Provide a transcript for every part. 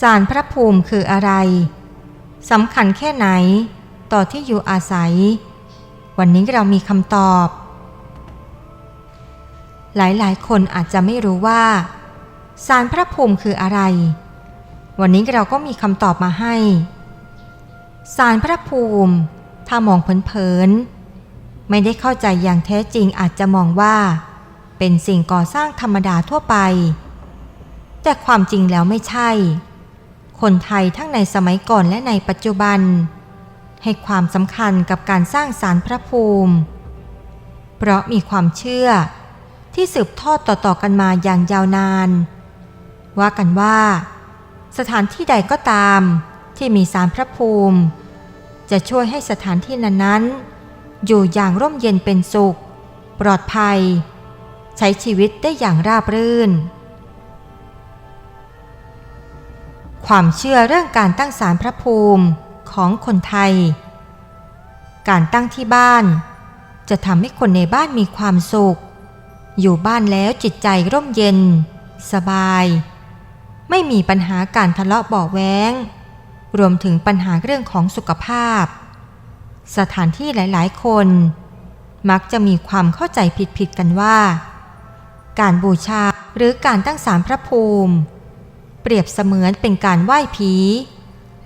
สารพระภูมิคืออะไรสำคัญแค่ไหน ต่อที่อยู่อาศัย วันนี้เรามีคำตอบ หลายๆ คนอาจจะไม่รู้ว่า สารพระภูมิคืออะไร วันนี้เราก็มีคำตอบมาให้ สารพระภูมิถ้ามองเผินๆไม่ได้เข้าใจอย่างแท้จริงอาจจะมองว่า เป็นสิ่งก่อสร้างธรรมดาทั่วไป แต่ความจริงแล้วไม่ใช่ คนไทยทั้งในสมัยก่อนและในปัจจุบัน ให้ความสำคัญกับการสร้างสารพระภูมิ เพราะมีความเชื่อที่สืบทอดต่อๆกันมาอย่างยาวนาน ว่ากันว่า สถานที่ใดก็ตามที่มีสารพระภูมิ จะช่วยให้สถานที่นั้นๆ อยู่อย่างร่มเย็นเป็นสุข ปลอดภัย ใช้ชีวิตได้อย่างราบรื่น ความเชื่อเรื่องการตั้งศาลพระภูมิของคนไทย การตั้งที่บ้าน จะทำให้คนในบ้านมีความสุข อยู่บ้านแล้วจิตใจร่มเย็น สบาย ไม่มีปัญหาการทะเลาะเบาแว้งรวมถึงปัญหาเรื่องของสุขภาพ สถานที่หลาย ๆ คน มักจะมีความเข้าใจผิด ๆ กันว่า การบูชาหรือการตั้งศาลพระภูมิ เปรียบเสมือนเป็นการไหว้ผี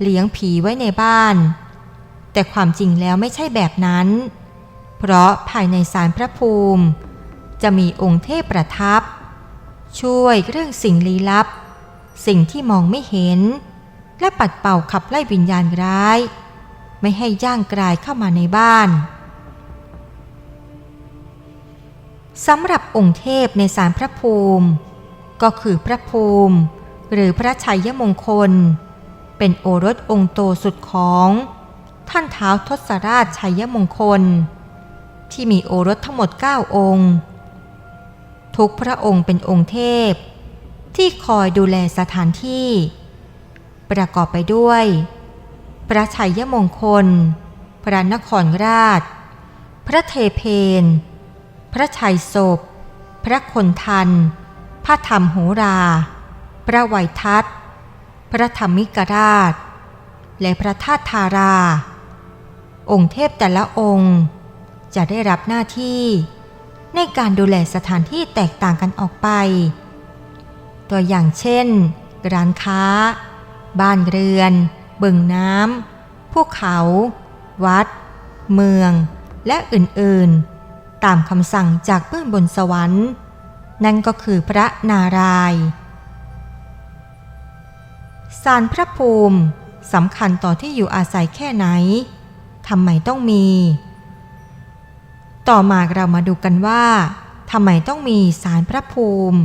เลี้ยงผีไว้ในบ้าน แต่ความจริงแล้วไม่ใช่แบบนั้น เพราะภายในศาลพระภูมิ จะมีองค์เทพประทับ ช่วยเรื่องสิ่งลี้ลับ สิ่งที่มองไม่เห็น และปัดเป่าขับไล่วิญญาณร้าย ไม่ให้ย่างกลายเข้ามาในบ้านสำหรับองค์เทพในศาลพระภูมิ ก็คือพระภูมิ หรือพระชัยมงคล เป็นโอรสองค์โตสุดของ ท่านเท้าทศราชชัยมงคล ที่มีโอรสทั้งหมด 9 องค์ ทุกพระองค์เป็นองค์เทพ ที่คอยดูแลสถานที่ ประกอบไปด้วย พระชัยมงคล พระนครราช พระเทเพน พระชัยศพ พระคนทันพระธรรมโหรา พระไวยทัตพระธรรมิกราช และพระธาตุทารา องค์เทพแต่ละองค์ จะได้รับหน้าที่ในการดูแลสถานที่แตกต่างกันออกไป ตัวอย่างเช่น ร้านค้า บ้านเรือน บึงน้ำภูเขา วัด เมือง และอื่นๆ ตามคำสั่งจากเบื้องบนสวรรค์ นั่นก็คือพระนารายณ์ สารพระภูมิสำคัญต่อที่อยู่อาศัยแค่ไหนทำไมต้องมี ต่อมาเรามาดูกันว่าทำไมต้องมีสารพระภูมิ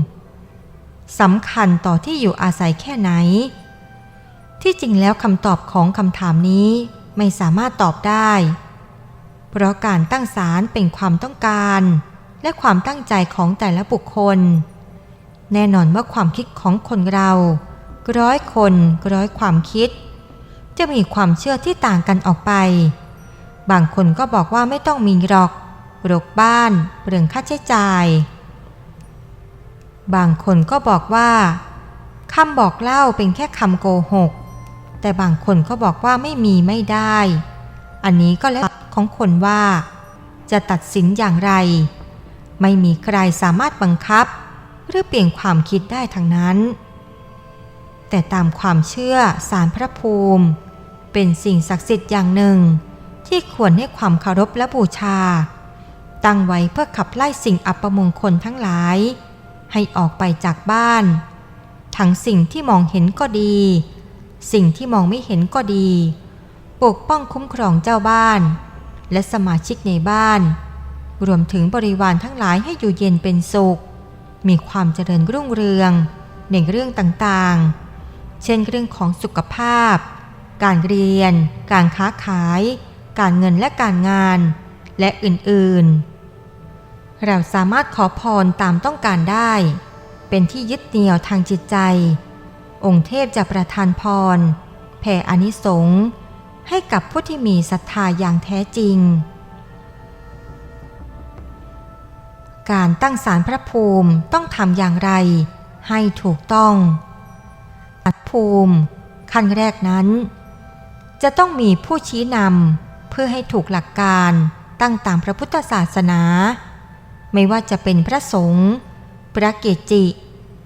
สำคัญต่อที่อยู่อาศัยแค่ไหน ที่จริงแล้วคำตอบของคำถามนี้ไม่สามารถตอบได้ เพราะการตั้งศาลเป็นความต้องการ และความตั้งใจของแต่ละบุคคล แน่นอนว่าความคิดของคนเรา ร้อยคนร้อยความคิด จะมีความเชื่อที่ต่างกันออกไป บางคนก็บอกว่าไม่ต้องมีหรอกรกบ้านเปลืองค่าใช้จ่าย บางคนก็บอกว่าคำบอกเล่าเป็นแค่คำโกหก แต่บางคนก็บอกว่าไม่มีไม่ได้ อันนี้ก็แล้วของคนว่า จะตัดสินอย่างไร ไม่มีใครสามารถบังคับ หรือเปลี่ยนความคิดได้ทั้งนั้น แต่ตามความเชื่อสารพระภูมิ เป็นสิ่งศักดิ์สิทธิ์อย่างหนึ่ง ที่ควรให้ความเคารพและบูชา ตั้งไว้เพื่อขับไล่สิ่งอัปมงคลทั้งหลาย ให้ออกไปจากบ้าน ทั้งสิ่งที่มองเห็นก็ดี สิ่งที่มองไม่เห็นก็ดี ปกป้องคุ้มครองเจ้าบ้าน และสมาชิกในบ้าน รวมถึงบริวารทั้งหลายให้อยู่เย็นเป็นสุข มีความเจริญรุ่งเรืองในเรื่องต่างๆ เช่นเรื่องของสุขภาพ การเรียน การค้าขาย การเงินและการงาน และอื่นๆ เราสามารถขอพรตามต้องการได้ เป็นที่ยึดเหนี่ยวทางจิตใจ องค์เทพจะประทานพร แผ่อนิสงส์ให้กับผู้ที่มีศรัทธาอย่างแท้จริง การตั้งศาลพระภูมิต้องทำอย่างไรให้ถูกต้อง อัภูมิ ขั้นแรกนั้น จะต้องมีผู้ชี้นำเพื่อให้ถูกหลักการตั้งตามพระพุทธศาสนา ไม่ว่าจะเป็นพระสงฆ์พระเกจิ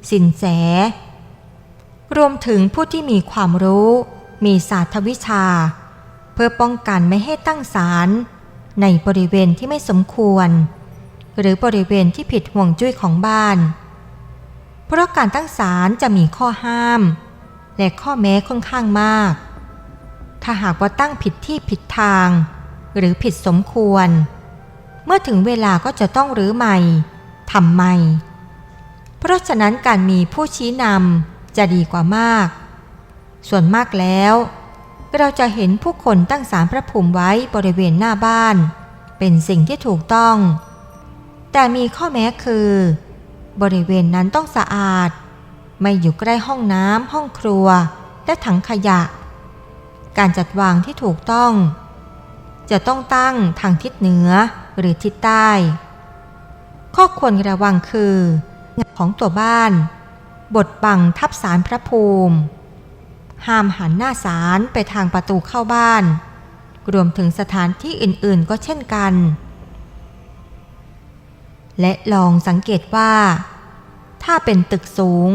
สินแส รวมถึงผู้ที่มีความรู้มีศาสตรวิชา เพื่อป้องกันไม่ให้ตั้งศาลในบริเวณที่ไม่สมควร หรือบริเวณที่ผิดห่วงจุ้ยของบ้าน ราะการตั้งศาลจะมีข้อห้าม และข้อแม้ค่อนข้างมาก ถ้าหากว่าตั้งผิดที่ผิดทาง หรือผิดสมควร เมื่อถึงเวลาก็จะต้องรื้อใหม่ทำใหม่ เพราะฉะนั้นการมีผู้ชี้นำจะดีกว่ามาก ส่วนมากแล้ว เราจะเห็นผู้คนตั้งสารพระภูมิไว้บริเวณหน้าบ้าน เป็นสิ่งที่ถูกต้อง แต่มีข้อแม้คือ บริเวณนั้นต้องสะอาด ไม่อยู่ใกล้ห้องน้ำห้องครัว และถังขยะ การจัดวางที่ถูกต้อง จะต้องตั้งทางทิศเหนือหรือทิศใต้ ข้อควรระวังคือของตัวบ้าน บทบังทับสารพระภูมิ ห้ามหันหน้าสารไปทางประตูเข้าบ้าน รวมถึงสถานที่อื่นๆ ก็เช่นกัน และลองสังเกตว่า ถ้าเป็นตึกสูง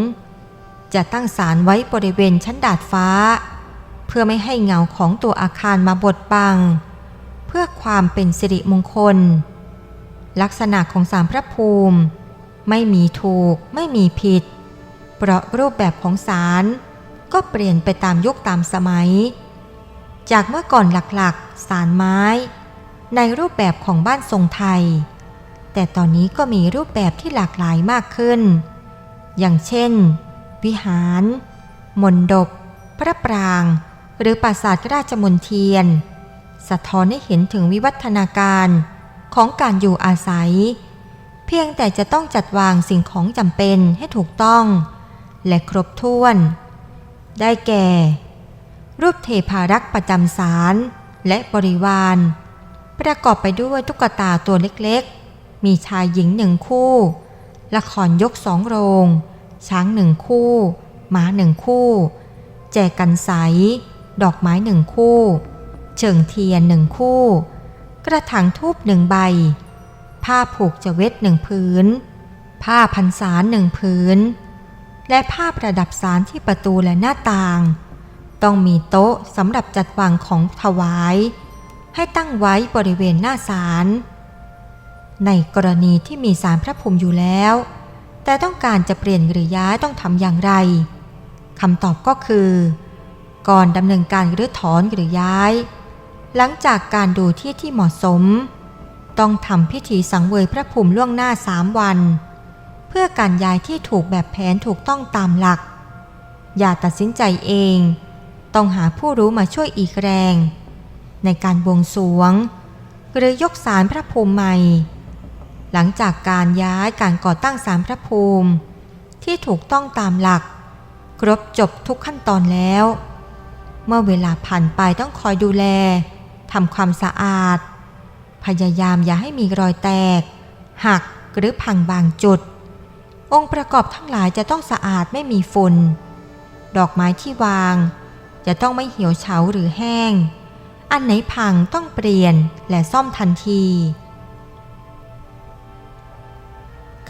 จะตั้งสารไว้บริเวณชั้นดาดฟ้า เพื่อไม่ให้เงาของตัวอาคารมาบดบัง เพื่อความเป็นสิริมงคล ลักษณะของสารพระภูมิ ไม่มีถูกไม่มีผิด เพราะรูปแบบของสารก็เปลี่ยนไปตามยุคตามสมัย จากเมื่อก่อนหลักๆสารไม้ ในรูปแบบของบ้านทรงไทย แต่ตอนนี้ก็มีรูปแบบที่หลากหลายมากขึ้น อย่างเช่น วิหารมณฑปพระปราง หรือปราสาทราชมนเทียน สะท้อนให้เห็นถึงวิวัฒนาการของการอยู่อาศัย เพียงแต่จะต้องจัดวางสิ่งของจำเป็นให้ถูกต้อง และครบถ้วน ได้แก่ รูปเทพารักษ์ประจำศาลและบริวาร ประกอบไปด้วยตุ๊กตาตัวเล็กๆ มีชายหญิงหนึ่งคู่ ละครยกสองโรง ช้างหนึ่งคู่ม้าหนึ่งคู่ แจกันใส ดอกไม้หนึ่งคู่ เชิงเทียนหนึ่งคู่ กระถางทูบหนึ่งใบ ผ้าผูกจะเวทหนึ่งผืนผ้าพันสารหนึ่งผืนและผ้าประดับสารที่ประตูและหน้าต่าง ต้องมีโต๊ะสำหรับจัดวางของถวาย ให้ตั้งไว้บริเวณหน้าศาล ในกรณีที่มีสารพระภูมิอยู่แล้ว แต่ต้องการจะเปลี่ยนหรือย้ายต้องทำอย่างไรคำตอบก็คือ ก่อนดำเนินการรื้อถอนหรือย้าย หลังจากการดูที่ที่เหมาะสม ต้องทำพิธีสังเวยพระภูมิล่วงหน้าสามวัน เพื่อการย้ายที่ถูกแบบแผนถูกต้องตามหลัก อย่าตัดสินใจเอง ต้องหาผู้รู้มาช่วยอีกแรง ในการบวงสวง หรือยกสารพระภูมิใหม่ หลังจากการย้ายการก่อตั้งสารพระภูมิ ที่ถูกต้องตามหลัก ครบจบทุกขั้นตอนแล้ว เมื่อเวลาผ่านไปต้องคอยดูแลทำความสะอาด พยายามอย่าให้มีรอยแตก หักหรือพังบางจุด องค์ประกอบทั้งหลายจะต้องสะอาดไม่มีฝุ่นดอกไม้ที่วาง จะต้องไม่เหี่ยวเฉาหรือแห้ง อันไหนพังต้องเปลี่ยนและซ่อมทันที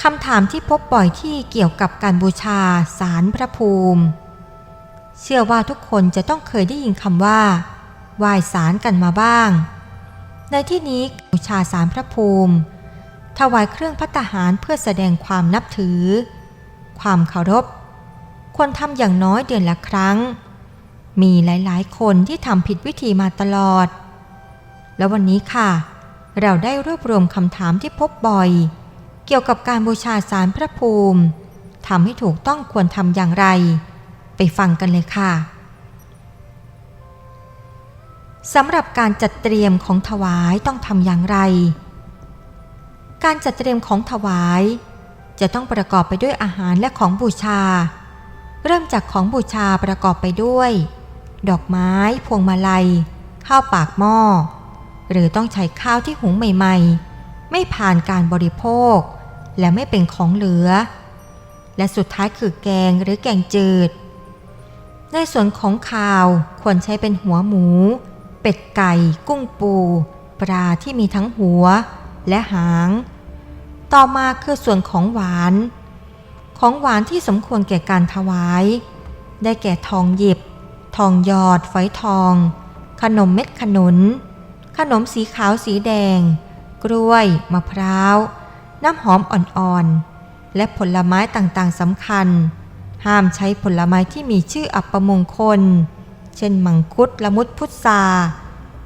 คำถามที่พบบ่อยที่เกี่ยวกับการบูชาสารพระภูมิ เชื่อว่าทุกคนจะต้องเคยได้ยินคำว่าไหว้สารกันมาบ้าง ในที่นี้บูชาสารพระภูมิ ถวายเครื่องพัตตาหารเพื่อแสดงความนับถือ ความเคารพ ควรทำอย่างน้อยเดือนละครั้ง มีหลายๆ คนที่ทำผิดวิธีมาตลอด แล้ววันนี้ค่ะ เราได้รวบรวมคำถามที่พบบ่อย เกี่ยวกับการบูชาสารพระภูมิทำให้ถูกต้องควรทำอย่างไร ไปฟังกันเลยค่ะสำหรับการจัดเตรียมของถวายต้องทำอย่างไร การจัดเตรียมของถวาย จะต้องประกอบไปด้วยอาหารและของบูชา เริ่มจากของบูชาประกอบไปด้วย ดอกไม้ พวงมาลัย ข้าวปากหม้อ หรือต้องใช้ข้าวที่หุงใหม่ ๆ ไม่ผ่านการบริโภค และไม่เป็นของเหลือ และสุดท้ายคือแกงหรือแกงจืด ในส่วนของข่าวควรใช้เป็นหัวหมู เป็ดไก่ กุ้งปู ปลาที่มีทั้งหัวและหาง ต่อมาคือส่วนของหวาน ของหวานที่สมควรแก่การถวาย ได้แก่ทองหยิบ ทองหยอดฝอยทอง ขนมเม็ดขนุน ขนมสีขาวสีแดง กล้วย มะพร้าว น้ำหอมอ่อนๆ และผลไม้ต่างๆสำคัญ ห้ามใช้ผลไม้ที่มีชื่ออัปมงคล เช่น มังคุดละมุดพุทรา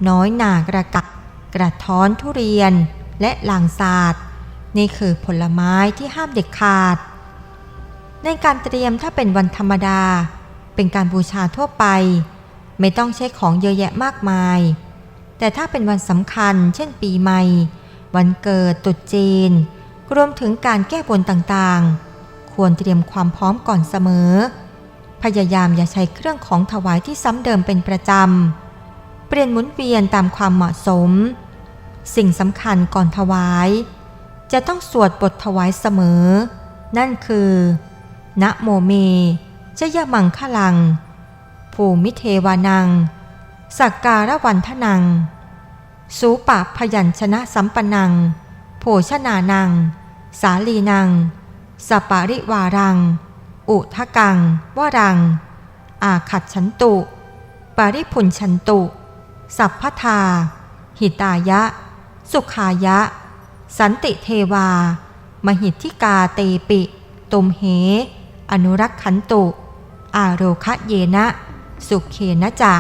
น้อยหนากระกักกระท้อนทุเรียนและลางศาสตร์นี่คือผลไม้ที่ห้ามเด็ดขาด ในการเตรียมถ้าเป็นวันธรรมดา เป็นการบูชาทั่วไป ไม่ต้องใช้ของเยอะแยะมากมาย แต่ถ้าเป็นวันสำคัญ เช่นปีใหม่ วันเกิดตรุษจีน รวมถึงการแก้บนต่างๆ ควรเตรียมความพร้อมก่อนเสมอ พยายามอย่าใช้เครื่องของถวายที่ซ้ำเดิมเป็นประจำ เปลี่ยนหมุนเวียนตามความเหมาะสม สิ่งสำคัญก่อนถวาย จะต้องสวดบทถวายเสมอ นั่นคือนะโมเมชยมังคลัง ภูมิเทวานัง สักการะวันทนัง สูปะพยัญชนะสัมปนัง โภชนานัง สาลีนัง สปาริวารัง อุทะกังวารัง อาขัดฉันตุ ปาริพุนฉันตุ สัพพทา หิตายะ สุขายะ สันติเทวา มหิทธิกาเตปิ ตุมเห อนุรักขันตุ อาโรคะเยนะ สุเขนะจะ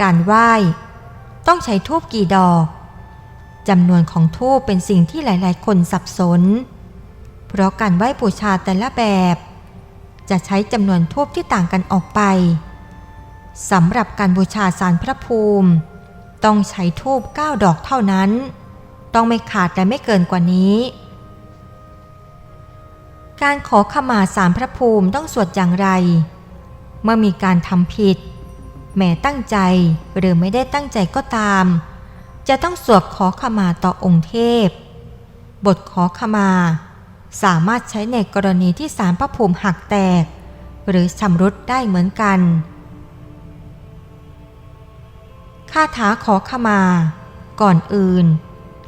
การไหว้ ต้องใช้ทูบกี่ดอก จำนวนของทูบเป็นสิ่งที่หลาย ๆ คนสับสน เพราะการไหว้บูชาแต่ละแบบ จะใช้จำนวนทูบที่ต่างกันออกไปสำหรับการบูชาสารพระภูมิ ต้องใช้ทูบ9ดอกเท่านั้น ต้องไม่ขาดและไม่เกินกว่านี้ การขอขมาสารพระภูมิต้องสวดอย่างไร เมื่อมีการทำผิด แม้ตั้งใจหรือไม่ได้ตั้งใจก็ตาม จะต้องสวดขอขมาต่อองค์เทพ บทขอขมา สามารถใช้ในกรณีที่สารพระภูมิหักแตก หรือชำรุดได้เหมือนกันคาถาขอขมา ก่อนอื่น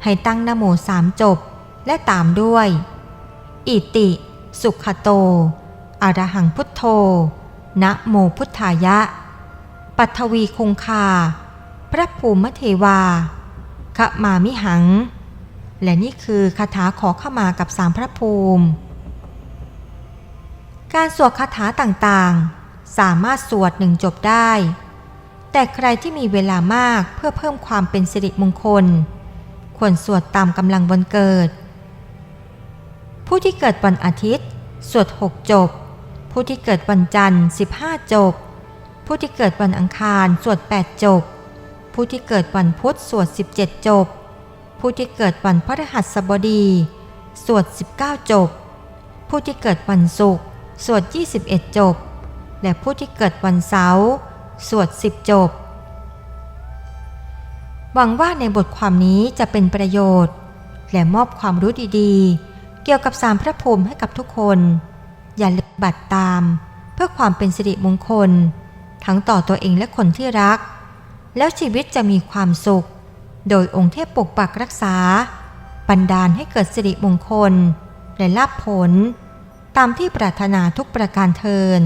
ให้ตั้งนโมสามจบและตามด้วย อิติ สุขโต อรหังพุทโธ นะโมพุทธายะ ปัทวีคงคา พระภูมิเทวา ขมามิหัง และนี่คือคาถาขอขมากับสามพระภูมิ การสวดคาถาต่างๆ สามารถสวดหนึ่งจบได้ แต่ใครที่มีเวลามากเพื่อเพิ่มความเป็นสิริมงคล ควรสวดตามกำลังวันเกิด ผู้ที่เกิดวันอาทิตย์ สวดหกจบ ผู้ที่เกิดวันจันทร์ 15 จบ ผู้ที่เกิดวันอังคาร สวด 8 จบ ผู้ที่เกิดวันพุธสวด 17 จบ ผู้ที่เกิดวันพฤหัสบดี สวด 19 จบ ผู้ที่เกิดวันศุกร์สวด 21 จบ และผู้ที่เกิดวันเสาร์สวด 10 จบ หวังว่าในบทความนี้จะเป็นประโยชน์ และมอบความรู้ดีๆ เกี่ยวกับสามพระภูมิให้กับทุกคน อย่าลืมบัตรตาม เพื่อความเป็นสิริมงคล ทั้งต่อตัวเองและคนที่รัก แล้วชีวิตจะมีความสุข โดยองค์เทพปกปักรักษา บันดาลให้เกิดสิริมงคล และลาภผล ตามที่ปรารถนาทุกประการเทิน